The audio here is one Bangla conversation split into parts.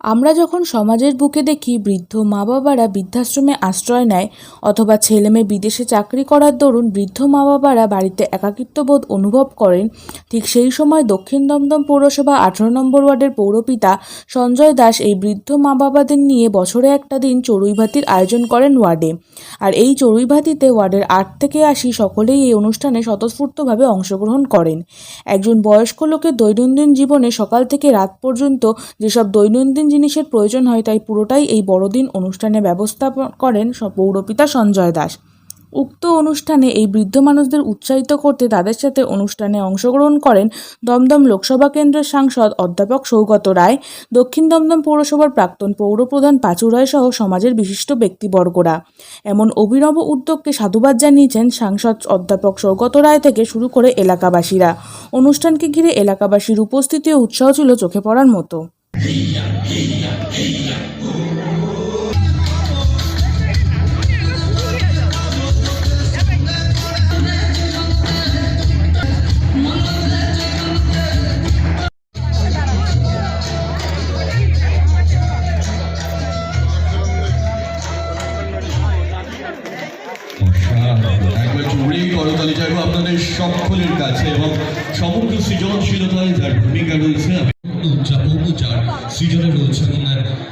আমরা যখন সমাজের বুকে দেখি বৃদ্ধ মা বাবারা বৃদ্ধাশ্রমে আশ্রয় নেয় অথবা ছেলেমেয়ে বিদেশে চাকরি করার দরুন বৃদ্ধ মা বাবারা বাড়িতে একাকিত্ববোধ অনুভব করেন, ঠিক সেই সময় দক্ষিণ দমদম পৌরসভা আঠারো নম্বর ওয়ার্ডের পৌরপিতা সঞ্জয় দাস এই বৃদ্ধ মা বাবাদের নিয়ে বছরে একটা দিন চড়ুই ভাতির আয়োজন করেন ওয়ার্ডে। আর এই চড়ুই ভাতিতে ওয়ার্ডের আট থেকে আশি সকলেই এই অনুষ্ঠানে স্বতঃস্ফূর্তভাবে অংশগ্রহণ করেন। একজন বয়স্ক লোকের দৈনন্দিন জীবনে সকাল থেকে রাত পর্যন্ত যেসব দৈনন্দিন জিনিসের প্রয়োজন হয়, তাই পুরোটাই এই বড়দিন অনুষ্ঠানে ব্যবস্থা করেন পৌরপিতা সঞ্জয় দাস। উক্ত অনুষ্ঠানে এই বৃদ্ধ মানুষদের উৎসাহিত করতে তাদের সাথে অনুষ্ঠানে অংশগ্রহণ করেন দমদম লোকসভা কেন্দ্রের সাংসদ অধ্যাপক সৌগত রায়, দক্ষিণ দমদম পৌরসভার প্রাক্তন পৌরপ্রধান পাঁচু রায় সহ সমাজের বিশিষ্ট ব্যক্তিবর্গরা। এমন অভিনব উদ্যোগকে সাধুবাদ জানিয়েছেন সাংসদ অধ্যাপক সৌগত রায় থেকে শুরু করে এলাকাবাসীরা। অনুষ্ঠানকে ঘিরে এলাকাবাসীর উপস্থিতি ও উৎসাহ ছিল চোখে পড়ার মতো। আপনাদের সকলের কাছে এবং সমগ্র সৃজনশীলতায় যার ভূমিকা রয়েছে আমি উদযাপন যার সৃজনে রয়েছেন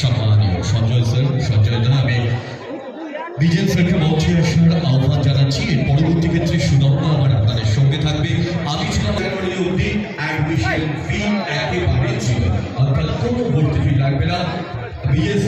সম্মানীয় সঞ্জয় স্যার, সঞ্জয় দা, আমি বিজেপি স্যারকে মঞ্চে আসার আহ্বান জানাচ্ছি। এর পরবর্তী ক্ষেত্রে সুনন্দ আমার আপনাদের সঙ্গে থাকবে। আমি ছিলাম অবধি অ্যাডমিশন ফি একেবারে ছিল। অর্থাৎ কোনো ভর্তি ফি লাগবে না। বিজেন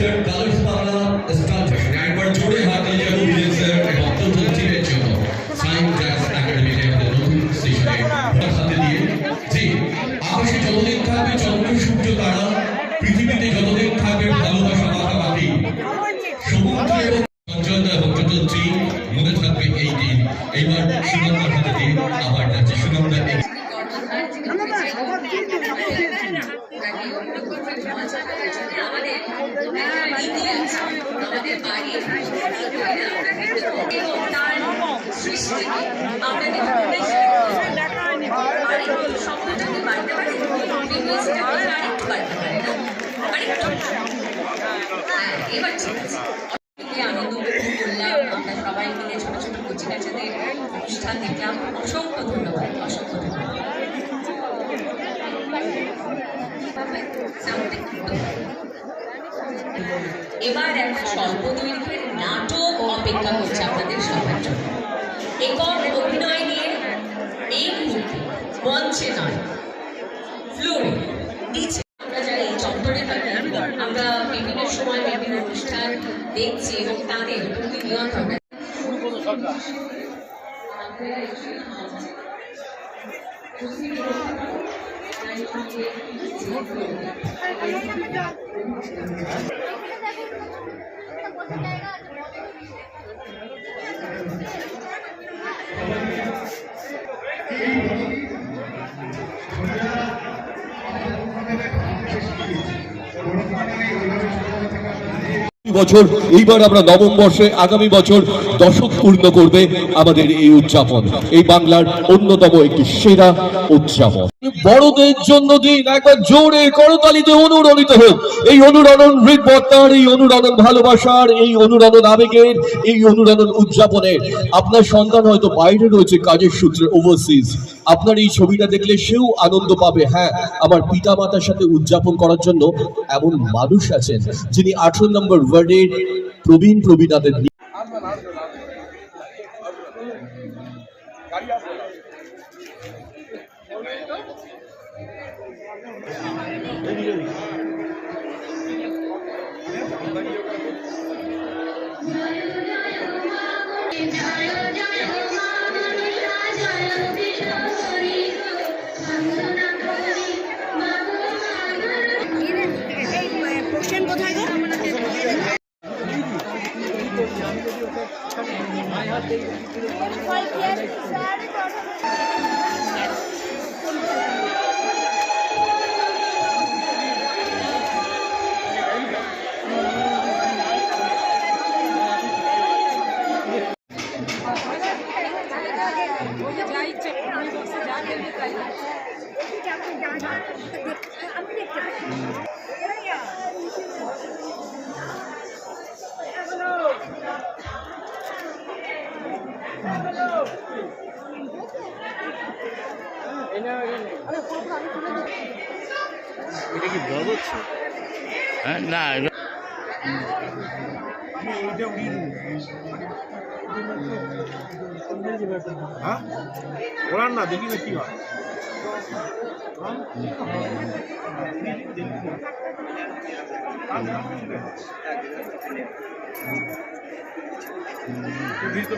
সবাই মিলে ছোট ছোট কচি কাচাদের অনুষ্ঠান দেখলাম। অসংখ্য ধন্যবাদ অসংখ্য ধন্যবাদ। এবার একটা স্বল্প দৈর্ঘ্যের নাটক অপেক্ষা করছে আপনাদের সবার জন্য। একক অভিনয় নিয়ে এই মুহূর্তে মঞ্চে নয়, ফ্লোরে নিচে। আমরা যারা এই চত্বরে থাকি, আমরা বিভিন্ন সময় বিভিন্ন অনুষ্ঠান দেখছি এবং তাদের প্রতিনিয়ত আমরা 내가 이쪽에 가지 고생으로 하고 나의 관계에 제대로 팔고 있습니다. বছর, এইবার আমরা নবম বর্ষে আগামী বছর দশক পূর্ণ করবে আমাদের এই উদযাপন। এই বাংলার অন্যতম একটি সেরা উদযাপন। বড়দের জন্য দিন, একবার জোরে করতালিতে অনুরণিত হোক। এই অনুরণন হৃদবত্তার এই অনুরণন ভালোবাসার, এই অনুরণন আবেগের, এই অনুরণন উদযাপনের। আপনার সন্তান হয়তো বাইরে রয়েছে, কাজের সূত্রে ওভারসিজ আপনার এই ছবিটা দেখলে সেও আনন্দ পাবে। হ্যাঁ আমার পিতা মাতার সাথে উদযাপন করার জন্য এমন মানুষ আছেন যিনি আঠারো নম্বর ওয়ার্ডের প্রবীণ প্রবীণাদের নিয়ে পোস্টার এটা কি ব্লগ হচ্ছে হ্যাঁ না হ্যাঁ ওরান না দেখি না কি হয় ভিড় তো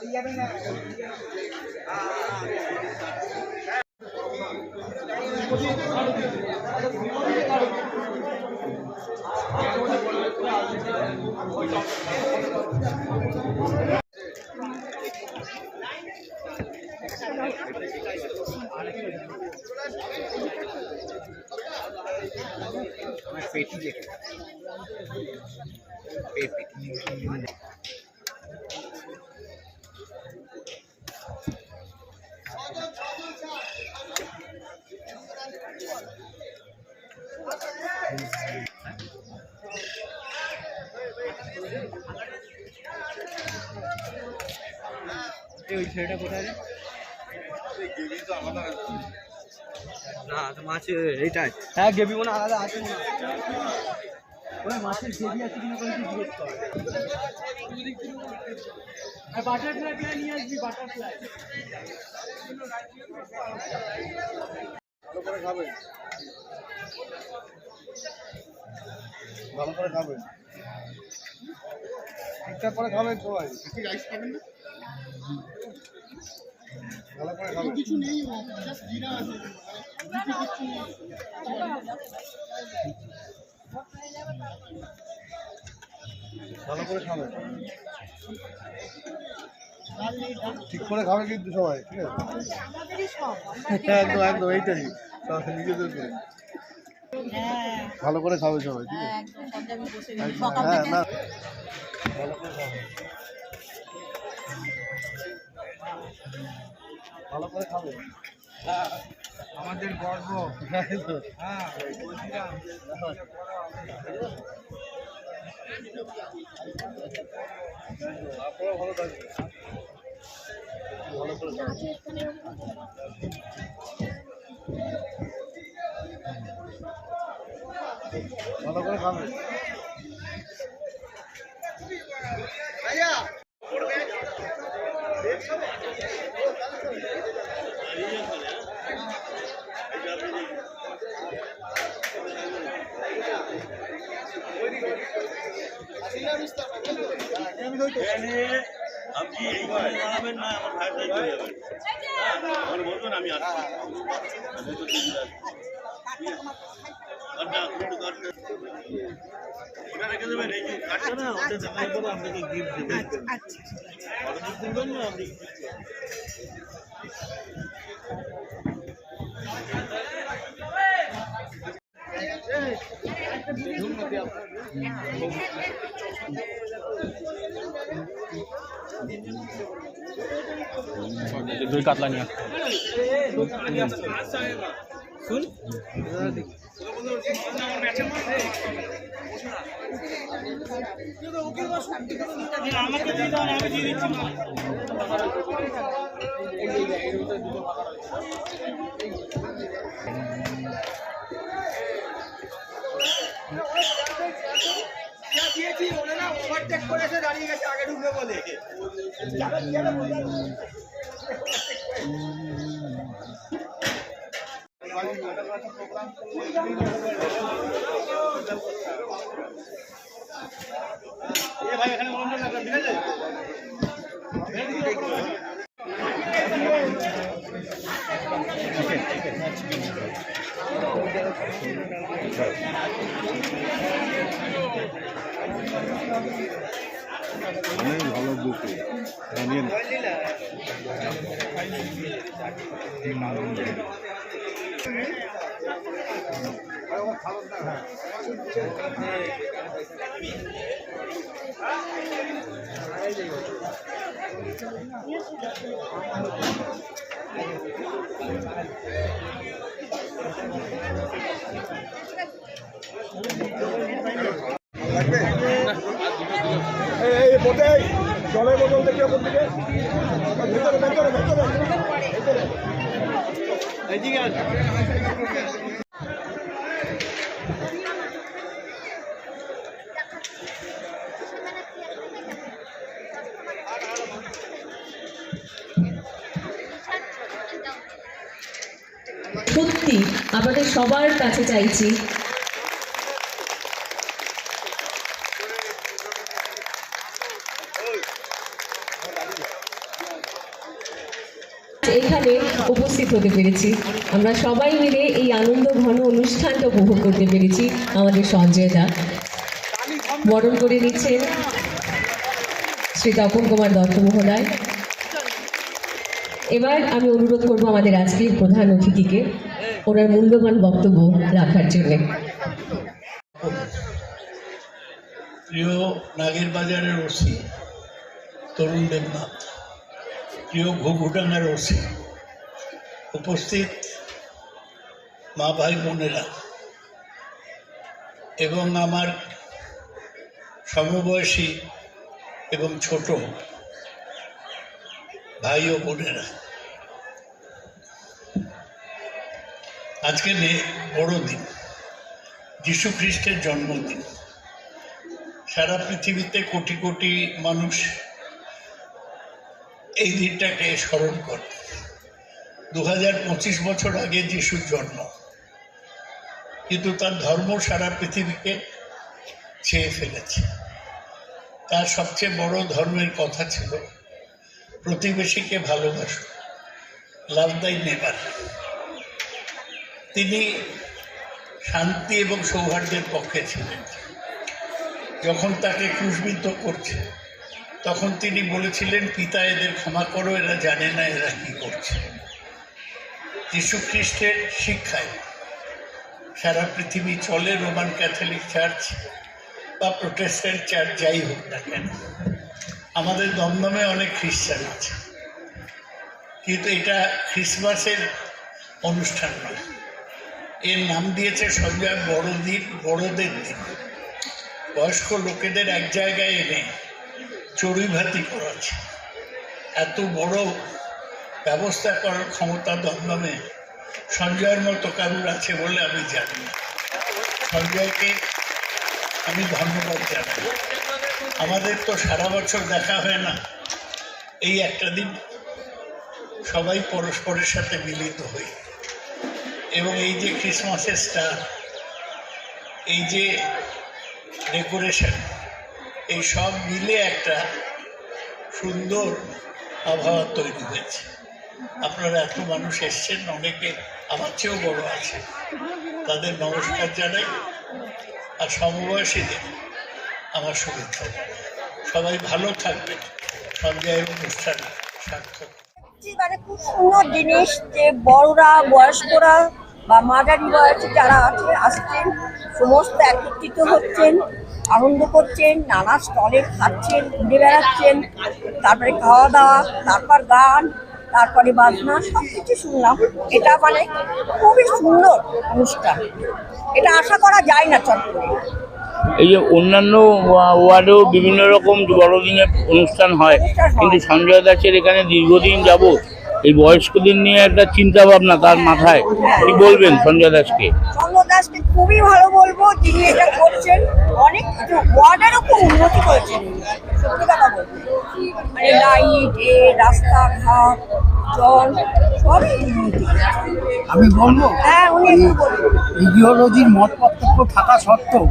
Iya benar. পেটি পেটি। না তো মাছ এইটাই। হ্যাঁ গেবি মনে আলাদা আছে না? ওই মাছের গেবি আছে কিনা করে জিজ্ঞেস কর। আর বাটারফ্লাই প্লাই নিয়ে আসবি বাটারফ্লাই ভালো করে খাবে। ভালো করে খাবে। ঠিকঠাক করে খাবেন সবাই। রাইস খাবেন না? কিছু নেই ভালো করে খাবে। ঠিক করে খাবে কিন্তু সবাই ঠিক আছে? একদম একদম এইটাই। নিজেদের করে। ভালো করে খাবে সবাই ঠিক আছে? হ্যাঁ না। ভালো করে খাবে। ভালো করে খাবে। আমাদের গর্ব। হ্যাঁ বলছিলাম আপনারা ভালো থাকবেন। ভালো করে। ভালো করে খাবেন। আপনি এইভাবে দাঁড়াবেন না আমার ভাই ভাই চলে যাবেন আমার বলবেন আমি যাচ্ছি। ঠিক আছে? কাঠটা, আপনি দুই কাতলা নিয়ে শুন। আমাকে দিয়ে দাও আমি দিয়ে দিচ্ছি নিয়ে বাঁচিয়েছি ওরা ওভারটেক করেছে দাঁড়িয়ে গেছে আগে ঢুকবে বলে। ভাই এখানে অনেক ভালো বুক। জানিয়ে না এই বোটে জলের বোতল ওপর দিকে ভেতরে ভেতরে ভেতরে সত্যি আপনাদের সবার কাছে চাইছি এখানে উপস্থিত হতে পেরেছি। আমরা সবাই মিলে এই আনন্দ ঘন অনুষ্ঠানটা উপভোগ করতে পেরেছি আমাদের সঞ্জয় দা বরণ করে নিচ্ছেন শ্রী তপন কুমার দত্ত মহোদয়। এবার আমি অনুরোধ করব আমাদের আজকের প্রধান অতিথিকে। ওনার মূল্যবান বক্তব্য রাখার জন্যে। প্রিয় নাগের বাজারের ওসি তরুণ দেবনাথ, প্রিয় ঘুঘুডাঙ্গার ওসি উপস্থিত মা ভাই বোনেরা এবং আমার সমবয়সী এবং ছোট ভাই ও বোনেরা। আজকে নে- বড়দিন যীশু খ্রিস্টের জন্মদিন। সারা পৃথিবীতে কোটি কোটি মানুষ এই দিনটাকে স্মরণ করে। দু বছর আগে যিশুর জন্ম। কিন্তু তার ধর্ম সারা পৃথিবীকে ছেয়ে ফেলেছে। তার সবচেয়ে বড় ধর্মের কথা ছিল, প্রতিবেশীকে ভালোবাসো লাভ দাই নেবার তিনি শান্তি এবং সৌহার্দ্যের পক্ষে ছিলেন। যখন তাকে ক্রুশবিদ্ধ করছে, তখন তিনি বলেছিলেন, পিতা, এদের ক্ষমা করো, এরা জানে না এরা কি করছে। খ্রিস্টের শিক্ষায় সারা পৃথিবী চলে, রোমান ক্যাথলিক চার্চ বা প্রোটেস্ট্যান্ট চার্চ, যাই হোক না কেন। আমাদের দমদমে অনেক খ্রিস্টান আছে। কিন্তু এটা খ্রিসমাসের অনুষ্ঠান নয়। এর নাম দিয়েছে সঞ্জয় বড়দিন বড়দের দিন। বয়স্ক লোকেদের এক জায়গায় এনে চড়ুইভাতি করাচ্ছে। এত বড় ব্যবস্থা করার ক্ষমতা দমদমে সঞ্জয়ের মতো কারুর আছে বলে আমি জানি। সঞ্জয়কে আমি ধন্যবাদ জানাই। আমাদের তো সারা বছর দেখা হয় না। এই একটা দিন সবাই পরস্পরের সাথে মিলিত হই। এবং এই যে ক্রিসমাসের স্টার এই যে ডেকোরেশন এই সব মিলে একটা সুন্দর আবহাওয়া তৈরি হয়েছে। আপনারা এত মানুষ এসছেন অনেকে আমার চেয়েও বড় আছে। তাদের নমস্কার জানাই আর সমবয়সীদের আমার শুভেচ্ছা সবাই ভালো থাকবেন। সঞ্জয় অনুষ্ঠান সার্থক। মানে খুব সুন্দর জিনিস যে বড়রা, বয়স্করা বা মাঝারি বয়সে যারা আছে, আসছেন, সমস্ত একত্রিত হচ্ছেন, আনন্দ করছেন, নানা স্টলে খাচ্ছেন, ঘুরে বেড়াচ্ছেন, তারপরে খাওয়া দাওয়া, তারপর গান তারপরে বাজনা সব কিছু শুনলাম। এটা মানে খুবই সুন্দর অনুষ্ঠান। এটা আশা করা যায় না চট্টগ্রামে এই যে অন্যান্য ওয়ার্ডেও বিভিন্ন রকম বড়দিনের অনুষ্ঠান হয় কিন্তু সঞ্জয় দাসের এখানে দীর্ঘদিন যাবৎ এই বয়স্কদের নিয়ে একটা চিন্তা ভাবনা তার মাথায়। কি বলবেন সঞ্জয় দাসকে? চন্দ্র দাসকে খুবই ভালো বলব যিনি এটা করছেন অনেক ওয়ার্ডেরও খুব উন্নতি করেছেন। সত্যি কথা বলতে। মানে লাইট এ রাস্তাঘাট জল সবই উন্নতি। আমি বলব হ্যাঁ উনি ইডিওলজির মত পার্থক্য থাকা সত্ত্বেও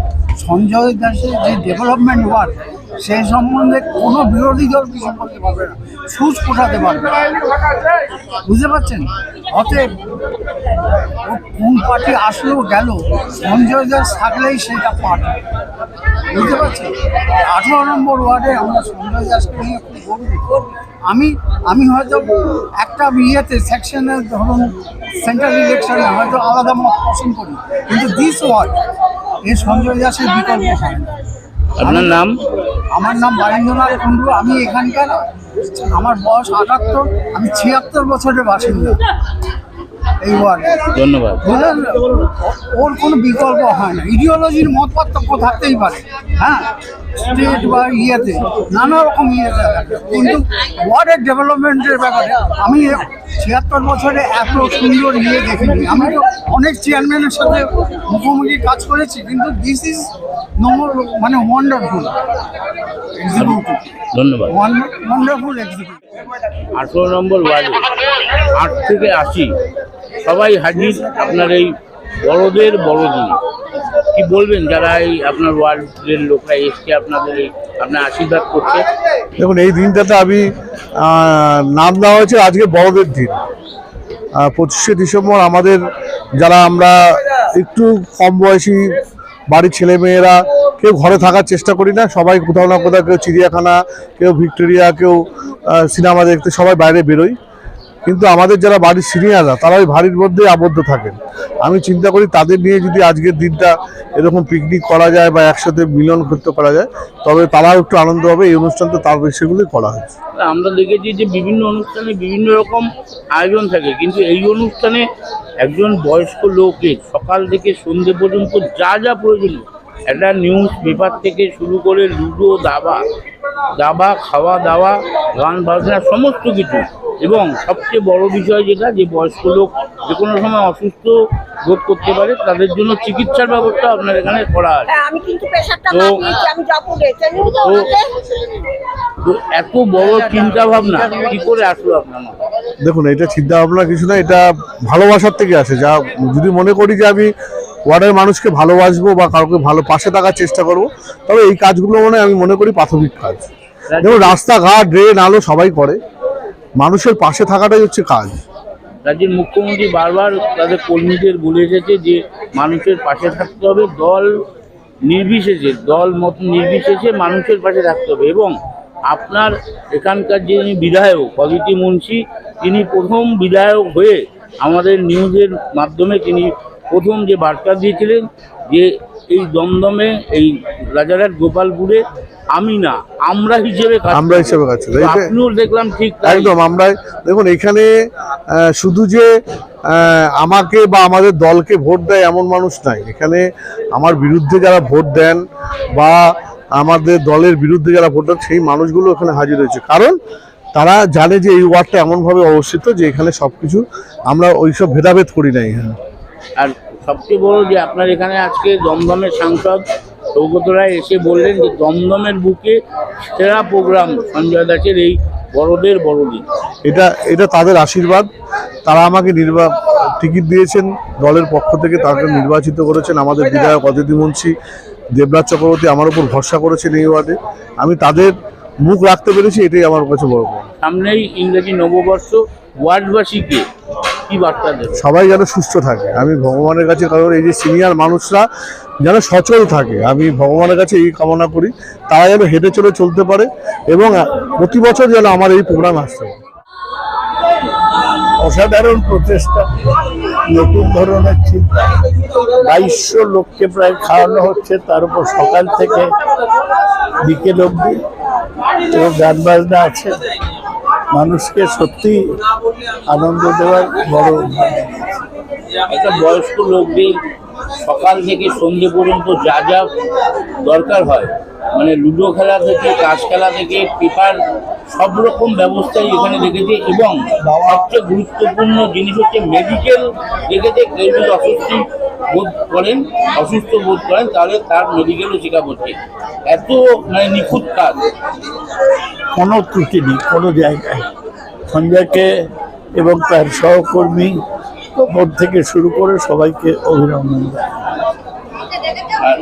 সঞ্জয় দাসের যে ডেভেলপমেন্ট ওয়ার্ক সে সম্বন্ধে কোনো বিরোধী দল কিছু বলতে পারবে না। সুচ ফোটাতে পারবে বুঝতে পারছেন? অতএব কোন পার্টি আসলেও গেল সঞ্জয় দাস থাকলেই সেটা পার্টি। বুঝতে পারছি? আঠারো নম্বর ওয়ার্ডে আমরা সঞ্জয় দাসকে নিয়ে খুব গর্বিত। আমি আমি হয়তো একটা ইয়েতে সেকশনের ধরুন সেন্ট্রাল ইলেকশনে হয়তো আলাদা মত পছন্দ করি কিন্তু দিস ওয়ার্ড এই সঞ্জয় দাসের বিকল্প হয়। আপনার নাম? আমার নাম বারীন্দ্রনাথ কুণ্ডু আমি এখানকার আমার বয়স আটাত্তর আমি ছিয়াত্তর বছরের বাসিন্দা। এই ওয়ার্ডে ধন্যবাদ। ওর কোনো বিকল্প হয় না। ইডিওলজির মত পার্থক্য থাকতেই পারে। হ্যাঁ স্টেট বা ইয়েতে নানা রকম ইয়েতে কিন্তু ওয়ার্ডের ডেভেলপমেন্টের ব্যাপারে আমি ছিয়াত্তর বছরে এত সুন্দর ইয়ে দেখিনি। আমি তো অনেক চেয়ারম্যানের সাথে মুখোমুখি কাজ করেছি কিন্তু দিস ইজ নম্বর মানে ওয়ান্ডারফুল এক্সিকিউটিভ ধন্যবাদ। ওয়ান্ডারফুল এক্সিকিউটিভ আঠেরো নম্বর ওয়ার্ডে আট থেকে আশি সবাই হাজির আপনার এই বড়দের বড়দিন। কি বলবেন যারা এই আপনার ওয়ার্ডের লোকরা এসছে আপনাদের এই আপনার আশীর্বাদ করছে? দেখুন, এই দিনটাতে আমি নাম দেওয়া হয়েছে আজকে বড়দের দিন। পঁচিশে ডিসেম্বর আমাদের যারা আমরা একটু কম বয়সী বাড়ির ছেলেমেয়েরা, কেউ ঘরে থাকার চেষ্টা করি না, সবাই কোথাও না কোথাও কেউ চিড়িয়াখানা, কেউ ভিক্টোরিয়া, কেউ সিনেমা দেখতে সবাই বাইরে বেরোই। কিন্তু আমাদের যারা বাড়ির সিনিয়ররা তারা ওই বাড়ির মধ্যে আবদ্ধ থাকেন। আমি চিন্তা করি তাদের নিয়ে যদি আজকের দিনটা এরকম পিকনিক করা যায় বা একসাথে মিলন করতে করা যায়, তবে তারাও একটু আনন্দ হবে। এই অনুষ্ঠানটা তার সেগুলোই করা হয়েছে। আমরা দেখেছি যে বিভিন্ন অনুষ্ঠানে বিভিন্ন রকম আয়োজন থাকে, কিন্তু এই অনুষ্ঠানে একজন বয়স্ক লোকের সকাল থেকে সন্ধে পর্যন্ত যা যা প্রয়োজনীয় একটা নিউজ পেপার থেকে শুরু করে লুডো দাবা দাবা খাওয়া দাওয়া গান বাজনা সমস্ত কিছু। এবং সবচেয়ে বড় বিষয় যেটা যে বয়স্ক লোক যে কোনো সময় অসুস্থ বোধ করতে পারে তাদের জন্য চিকিৎসার ব্যবস্থা আপনার এখানে করা আছে। হ্যাঁ আমি কিন্তু প্রেশারটা তো- তো তো- এত বড় চিন্তা ভাবনা কি করে আসলো আপনার দেখুন এটা চিন্তা ভাবনা কিছু না এটা ভালোবাসার থেকে আসে। যা যদি মনে করি যে আমি ওয়ার্ডের মানুষকে ভালোবাসবো বা কাউকে ভালো পাশে থাকার চেষ্টা করব তবে এই কাজগুলো মনে আমি মনে করি প্রাথমিক কাজ। যেমন রাস্তাঘাট ড্রেন আলো সবাই করে। মানুষের পাশে থাকাটাই হচ্ছে কাজ। রাজ্যের মুখ্যমন্ত্রী বারবার তাদের কর্মীদের বলে এসেছে যে মানুষের পাশে থাকতে হবে দল নির্বিশেষে দল মত নির্বিশেষে মানুষের পাশে থাকতে হবে এবং আপনার এখানকার যিনি বিধায়ক অদিতি মুন্সি তিনি প্রথম বিধায়ক হয়ে আমাদের নিউজের মাধ্যমে তিনি প্রথম যে বার্তা দিয়েছিলেন যে এই দমদমে এই রাজারহাট গোপালপুরে আমি না আমরা হিসেবে আমরা হিসেবে কাজ। আপনিও দেখলাম ঠিক। একদম আমরা দেখুন এখানে শুধু যে আমাকে বা আমাদের দলকে ভোট দেয় এমন মানুষ নাই এখানে আমার বিরুদ্ধে যারা ভোট দেন বা আমাদের দলের বিরুদ্ধে যারা ভোট দেন সেই মানুষগুলো এখানে হাজির হয়েছে কারণ তারা জানে যে এই ওয়ার্ডটা এমনভাবে অবস্থিত যে এখানে সব কিছু আমরা ওইসব ভেদাভেদ করি না এখানে আর সবচেয়ে বড় যে আপনার এখানে আজকে দমদমের সাংসদ সৌগত রায় এসে বললেন যে দমদমের বুকে সেরা প্রোগ্রাম সঞ্জয় দাসের এই বড়দের বড়দিন। এটা এটা তাদের আশীর্বাদ। তারা আমাকে নির্বা টিকিট দিয়েছেন দলের পক্ষ থেকে তাকে নির্বাচিত করেছেন আমাদের বিধায়ক অদিতি মুন্সি দেবরাজ চক্রবর্তী আমার উপর ভরসা করেছেন এই ওয়ার্ডে। আমি তাদের মুখ রাখতে পেরেছি এটাই আমার কাছে বড়। সামনেই ইংরেজি নববর্ষ ওয়ার্ডবাসীকে কি বার্তা দেবে? সবাই যেন সুস্থ থাকে। আমি ভগবানের কাছে কারণ এই যে সিনিয়র মানুষরা যেন সচল থাকে, আমি ভগবানের কাছে এই কামনা করি, তারা যেন হেঁটে চলে চলতে পারে এবং প্রতি বছর যেন আমার এই প্রোগ্রাম আসতে পারে। অসাধারণ প্রচেষ্টা, নতুন ধরনের চিন্তা। বাইশশো লোককে প্রায় খাওয়ানো হচ্ছে, তার উপর সকাল থেকে বিকেল অবধি। এবং গান বাজনা আছে? মানুষকে সত্যি আনন্দ দেওয়ার বড়। একটা বয়স্ক লোকদের সকাল থেকে সন্ধ্যে পর্যন্ত যা যা দরকার হয় মানে লুডো খেলা থেকে, তাস খেলা থেকে, পেপার, সব রকম ব্যবস্থাই এখানে রেখেছে এবং সবচেয়ে গুরুত্বপূর্ণ জিনিস হচ্ছে মেডিকেল রেখেছে, কেউ যদি অসুস্থ বোধ করেন অসুস্থ বোধ করেন তাহলে তার মেডিকেলও চেকআপ হচ্ছে এত মানে নিখুঁত কাজ। কোনো ত্রুটি নেই কোনো জায়গায়। সঞ্জয়কে এবং তার সহকর্মী বোধ থেকে শুরু করে সবাইকে অভিনন্দন দেয় আর